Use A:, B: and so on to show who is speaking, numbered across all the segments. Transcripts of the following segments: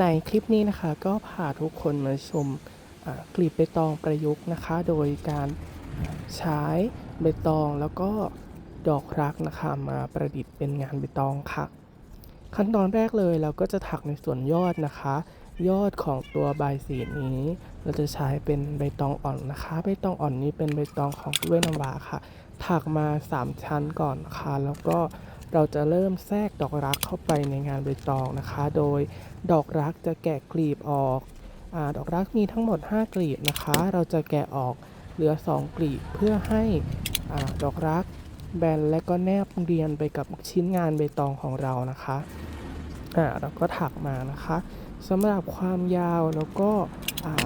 A: ในคลิปนี้นะคะก็พาทุกคนมาชมกลีบใบตองประยุกต์นะคะ โดยการใช้ใบตองแล้วก็ดอกรักนะคะมาประดิษฐ์เป็นงานใบตองค่ะ ขั้นตอนแรกเลยเราก็จะถักในส่วนยอดนะคะ ยอดของตัวใบสีนี้ เราจะใช้เป็นใบตองอ่อนนะคะใบตองอ่อนนี้เป็นใบตองของกล้วยน้ำว้าค่ะ ถักมา 3 ชั้นก่อนค่ะแล้วก็ เราจะเริ่มแทรกดอกรักเข้าไปในงานใบตองนะคะ โดยดอกรักจะแกะกลีบออกอดอกรักมีทั้งหมด 5 กลีบนะคะ เราจะแกะออกเหลือ 2 กลีบเพื่อให้อดอกรักแบนและก็แนบเรียนไปกับชิ้นงานใบตองของเรานะคะอ่าเราก็ถักมานะคะสำหรับความยาวแล้วก็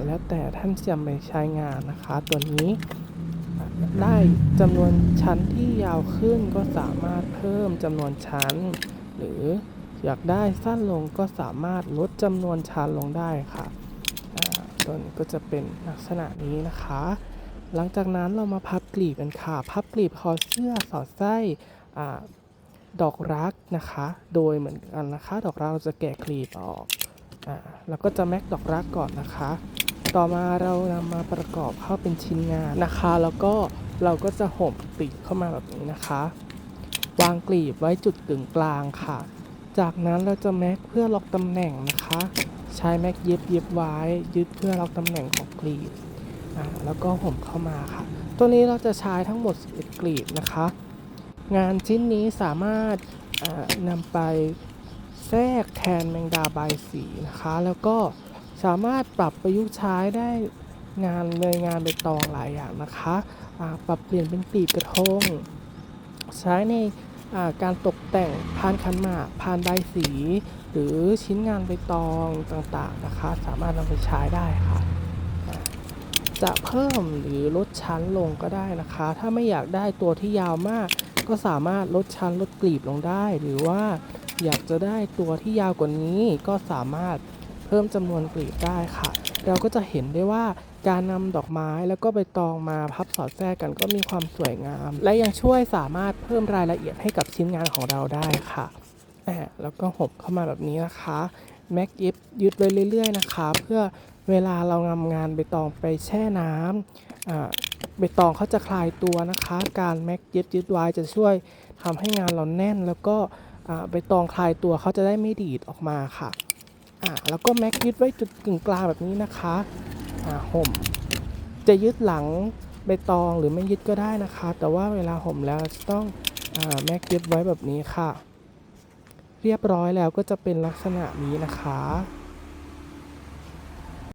A: แล้วแต่ท่านจะไปใช้งานนะคะ ตัวนี้ ได้จำนวนชั้นที่ยาวขึ้นก็สามารถเพิ่มจำนวนชั้น หรืออยากได้สั้นลงก็สามารถลดจำนวนชั้นลงได้ค่ะตัวนี้ก็จะเป็นลักษณะนี้นะคะ หลังจากนั้นเรามาพับกลีบกันค่ะ พับกลีบคอเสื้อสอดไส้ดอกรักนะคะ โดยเหมือนกันนะคะ ดอกรักเราจะแกะกลีบออกอ่าแล้วก็จะแม็กดอกรักก่อนนะคะ ต่อมาเรานำมาประกอบเข้าเป็นชิ้นงานนะคะ แล้วก็เราก็จะห่มกลีบเข้ามาแบบนี้นะคะ วางกลีบไว้จุดกึ่งกลางค่ะ จากนั้นเราจะแม็กเพื่อล็อกตำแหน่งนะคะ ใช้แม็กเย็บเย็บไว้ยึดเพื่อล็อกตำแหน่งของกลีบอ่าแล้วก็ห่มเข้ามาค่ะ ตัวนี้เราจะใช้ทั้งหมด 11 กลีบนะคะ งานชิ้นนี้สามารถอ่านำไปแทรกแทนแมงดาใบายสีนะคะ แล้วก็ สามารถปรับประยุกต์ใช้ได้งานในงานใบตองหลายอย่างนะคะปรับเปลี่ยนเป็นปีกกระทง ใช้ในการตกแต่งพานขันหมากพานใบสี หรือชิ้นงานใบตองต่างๆนะคะ สามารถนำไปใช้ได้ค่ะ จะเพิ่มหรือลดชั้นลงก็ได้นะคะ ถ้าไม่อยากได้ตัวที่ยาวมาก ก็สามารถลดชั้นลดกลีบลงได้ หรือว่าอยากจะได้ตัวที่ยาวกว่านี้ก็สามารถ เพิ่มจำนวนกลีบได้ค่ะ เราก็จะเห็นได้ว่าการนำดอกไม้แล้วก็ใบตองมาพับสอดแทรกกันก็มีความสวยงาม และยังช่วยสามารถเพิ่มรายละเอียดให้กับชิ้นงานของเราได้ค่ะแล้วก็ห่มเข้ามาแบบนี้นะคะแม็กยิบยึดไว้เรื่อย ๆ นะคะ เพื่อเวลาเรานำงานใบตองไปแช่น้ำอ่าใบตองเขาจะคลายตัวนะคะ การแม็กยึดยึดไว้จะช่วยทำให้งานเราแน่น แล้วก็ใบตองคลายตัวเขาจะได้ไม่ดีดออกมาค่ะ อ่าแล้วก็แม็กยึดไว้จุดกึ่งกลางแบบนี้นะคะอ่าห่ม จะยึดหลังใบตองหรือไม่ยึดก็ได้นะคะ แต่ว่าเวลาห่มแล้วจะต้องอาแม็กยึดไว้แบบนี้ค่ะ เรียบร้อยแล้วก็จะเป็นลักษณะนี้นะคะ